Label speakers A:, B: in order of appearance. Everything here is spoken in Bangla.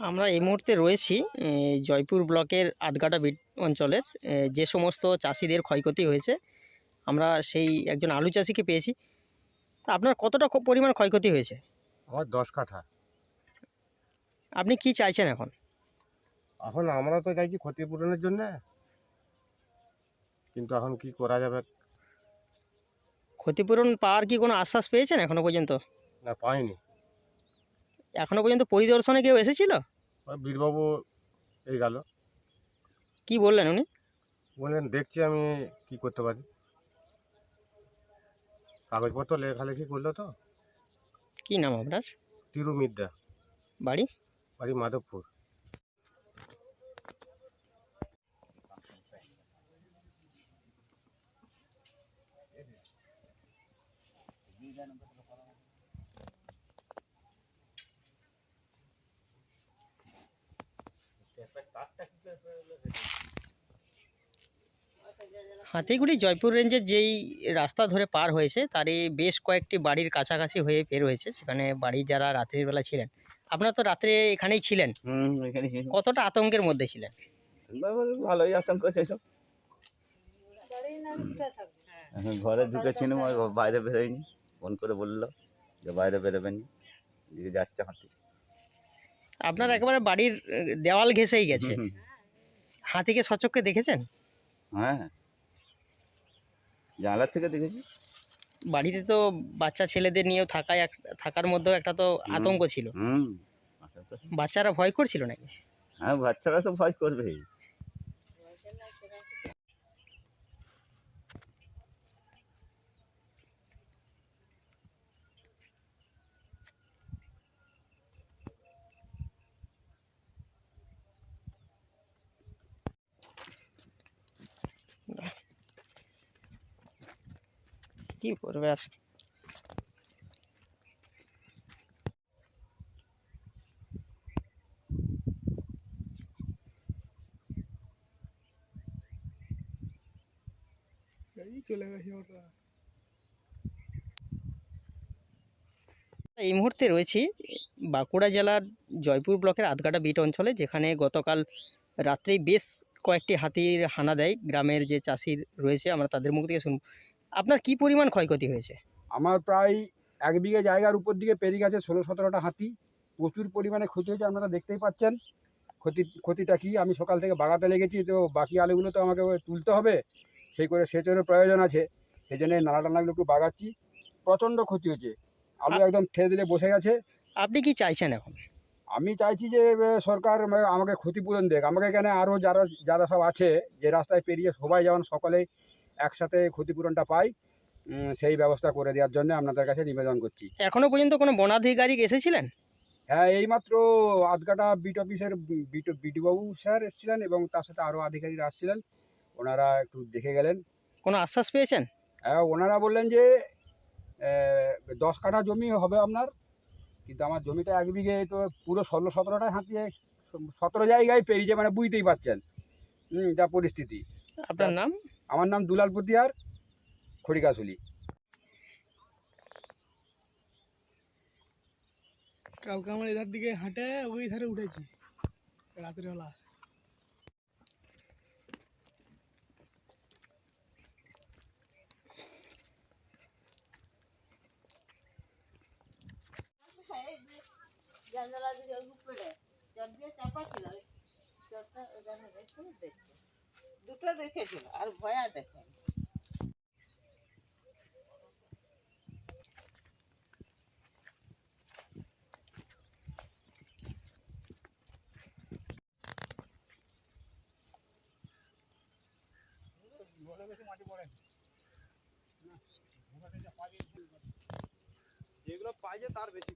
A: আমরা এই মুহূর্তে রয়েছি জয়পুর ব্লকের আধগাটা বিট অঞ্চলের। যে সমস্ত চাষিদের ক্ষয়ক্ষতি হয়েছে আমরা সেই একজন আলু চাষিকে পেয়েছি। তা আপনার কতটা পরিমাণ ক্ষয়ক্ষতি হয়েছে?
B: আমার দশ কাঠা।
A: আপনি কি চাইছেন এখন?
B: এখন আমরা তো চাইছি ক্ষতিপূরণের জন্য। কিন্তু এখন কি করা যাবে?
A: ক্ষতিপূরণ পাওয়ার কি কোনো আশ্বাস পেয়েছেন এখনও পর্যন্ত?
B: না পাইনি।
A: এখনও পর্যন্ত পরিদর্শনে কেউ এসেছিল?
B: বীরবাবু এই গেল।
A: কি বললেন উনি?
B: বললেন দেখছি আমি কি করতে পারি। কাগজপত্র লেখালেখি করল তো।
A: কি নাম আপনার?
B: তিরু মিদ্যা
A: বাড়ি?
B: বাড়ি মাধবপুর।
A: হাতিগুড়ি জয়পুর রেঞ্জের যেই রাস্তা ধরে পার হয়েছে তারই বেশ কয়েকটি বাড়ির কাছাকাছি হয়ে বের হয়েছে সেখানে বাড়ির যারা রাত্রির বেলা ছিলেন আপনারা তো রাত্রে এখানেই ছিলেন? কতটা আতঙ্কের মধ্যে ছিলেন?
C: ভালোই আতঙ্ক এখন ঘরে ঢুকেছিলাম আর বাইরে বেরোয়নি। ফোন করে বলল যে বাইরে বেরোবেন দিকে যাচ্ছে হাঁটি
A: আপনার একেবারে বাড়ির দেওয়াল ঘেঁষেই গেছে। হাতিকে সচক্ষে দেখেছেন?
C: হ্যাঁ। জানলার থেকে দেখেছি।
A: বাড়িতে তো বাচ্চা ছেলেদের নিয়েও থাকায় থাকার মধ্যেও একটা তো আতঙ্ক ছিল। বাচ্চারা ভয় করছিল নাকি?
C: হ্যাঁ বাচ্চারা তো ভয় করবেই।
A: কি করবে আর? এই মুহূর্তে রয়েছি বাঁকুড়া জেলার জয়পুর ব্লকের আধগাটা বিট অঞ্চলে যেখানে গতকাল রাত্রেই বেশ কয়েকটি হাতির হানা দেয় গ্রামের যে চাষির রয়েছে। আমরা তাদের মুখ থেকে শুনব। আপনার কি পরিমাণ ক্ষয়ক্ষতি হয়েছে?
D: আমার প্রায় এক বিঘে জায়গার উপর দিকে পেরিয়ে গেছে ষোলো সতেরোটা হাতি। প্রচুর পরিমাণে ক্ষতি হয়েছে আপনারা দেখতেই পাচ্ছেন। ক্ষতি ক্ষতিটা কি? আমি সকাল থেকে বাগাতে লেগেছি তো বাকি আলুগুলো তো আমাকে তুলতে হবে। সেই করে সেচেরও প্রয়োজন আছে। সেই জন্য নালা টানাগুলো একটু বাগাচ্ছি। প্রচণ্ড ক্ষতি হয়েছে। আলু একদম ঠেলে দিলে বসে গেছে।
A: আপনি কি চাইছেন এখন?
D: আমি চাইছি যে সরকার আমাকে ক্ষতিপূরণ দেখ আমাকে এখানে আরও যারা যারা সব আছে যে রাস্তায় পেরিয়ে সবাই যেমন সকলে একসাথে ক্ষতিপূরণটা পাই সেই ব্যবস্থা করে দেওয়ার জন্য আপনাদের কাছে নিবেদন করছি।
A: এখনও পর্যন্ত কোনো বনাধিকারিক এসেছিলেন?
D: হ্যাঁ এইমাত্র আধগাটা বিট অফিসের বিট বিডিবাবু স্যার এসেছিলেন এবং তার সাথে আরও আধিকারিকরা আসছিলেন। ওনারা একটু দেখে গেলেন।
A: কোনো আশ্বাস পেয়েছেন?
D: হ্যাঁ ওনারা বললেন যে দশ কাঠা জমি হবে আপনার কিন্তু আমার জমিটা এক বিঘে তো পুরো ষোলো সতেরোটায় হাতিয়ে সতেরো জায়গায় পেরিয়েছে মানে বুঝতেই পারছেন হুম যা পরিস্থিতি।
A: আপনার নাম?
D: আমার নাম দুলাল পুতিয়ার খড়িকাশুলি
E: কালকে আমার এধার দিকে হাঁটে ওই ধারে উঠেছি রাত্রিবেলা।
F: জানালা দিকে উপরে জল দিয়ে চাপা ছিল জলটা দুটো দেখেছিল আর ভয়া দেখে
D: যেগুলো পাইছে তার বেশি।